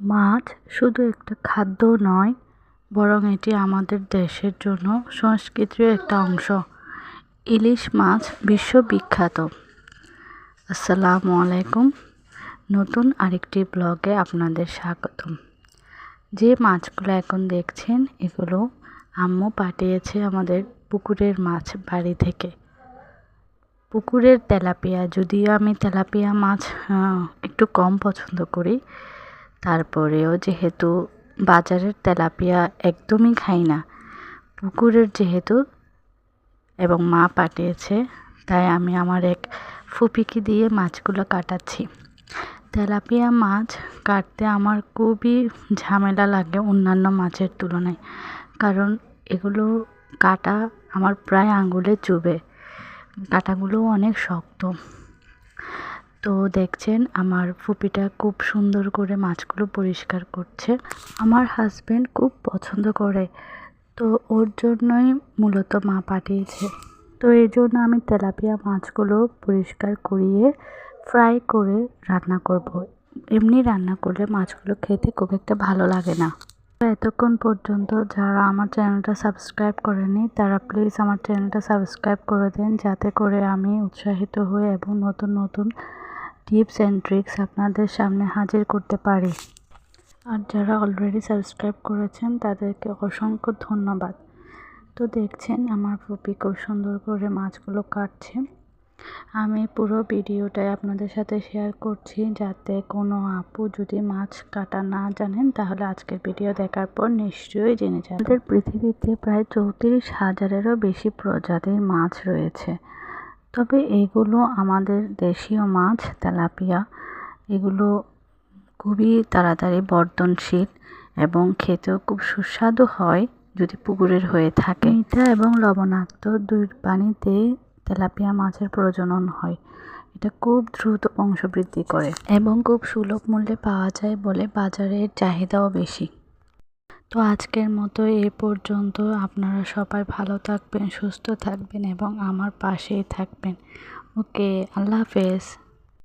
মাছ শুধু একটা খাদ্য নয়, বরং এটি আমাদের দেশের জন্য সংস্কৃতির একটা অংশ। ইলিশ মাছ বিশ্ববিখ্যাত। আসসালামু আলাইকুম। নতুন আরেকটি ব্লগে আপনাদের স্বাগতম। যে মাছগুলো এখন দেখছেন, এগুলো আম্মু পাঠিয়েছে আমাদের পুকুরের মাছ বাড়ি থেকে। পুকুরের তেলাপিয়া, যদিও আমি তেলাপিয়া মাছ একটু কম পছন্দ করি তারপরেও যেহেতু বাজারের তেলাপিয়া একদমই খাই না, পুকুরের যেহেতু এবং মা পাঠিয়েছে, তাই আমি আমার এক ফুপিকে দিয়ে মাছগুলো কাটাচ্ছি। তেলাপিয়া মাছ কাটতে আমার খুবই ঝামেলা লাগে অন্যান্য মাছের তুলনায়, কারণ এগুলো কাটা আমার প্রায় আঙুলে চুবে কাটাগুলো অনেক শক্ত। তো দেখছেন, আমার ফুপিটা খুব সুন্দর করে মাছগুলো পরিষ্কার করছে। আমার হাজব্যান্ড খুব পছন্দ করে। তো ওর জন্যই মূলত মা পাঠিয়েছে। তো এই জন্য আমি তেলাপিয়া মাছগুলো পরিষ্কার করিয়ে ফ্রাই করে রান্না করব। এমনি রান্না করলে মাছগুলো খেতে খুব একটা ভালো লাগে না। এতক্ষণ পর্যন্ত যারা আমার চ্যানেলটা সাবস্ক্রাইব করেনি তারা প্লিজ আমার চ্যানেলটা সাবস্ক্রাইব করে দেন। যাতে করে আমি উৎসাহিত হয়ে এবং নতুন নতুন টিপস অ্যান্ড ট্রিক্স আপনাদের সামনে হাজির করতে পারি। আর যারা অলরেডি সাবস্ক্রাইব করেছেন, তাদেরকে অসংখ্য ধন্যবাদ। তো দেখছেন আমার ফুপি খুব সুন্দর করে মাছগুলো কাটছে। আমি পুরো ভিডিওটাই আপনাদের সাথে শেয়ার করছি যাতে কোনো আপু যদি মাছ কাটা না জানেন, তাহলে আজকের ভিডিও দেখার পর নিশ্চয়ই জেনে যান আমাদের পৃথিবীতে প্রায় চৌত্রিশ হাজারেরও বেশি প্রজাতির মাছ রয়েছে। তবে এগুলো আমাদের দেশীয় মাছ তেলাপিয়া। এগুলো খুবই তাড়াতাড়ি বর্ধনশীল এবং খেতেও খুব সুস্বাদু হয় যদি পুকুরের হয়ে থাকে। মিঠা এবং লবণাক্ত দুই পানিতে তেলাপিয়া মাছের প্রজনন হয়। এটা খুব দ্রুত বংশবৃদ্ধি করে। এবং খুব সুলভ মূল্যে পাওয়া যায় বলে বাজারের চাহিদাও বেশি। তো আজকের মতো এ পর্যন্ত। আপনারা সবাই ভালো থাকবেন, সুস্থ থাকবেন এবং আমার পাশেই থাকবেন। ওকে, আল্লাহ হাফেজ।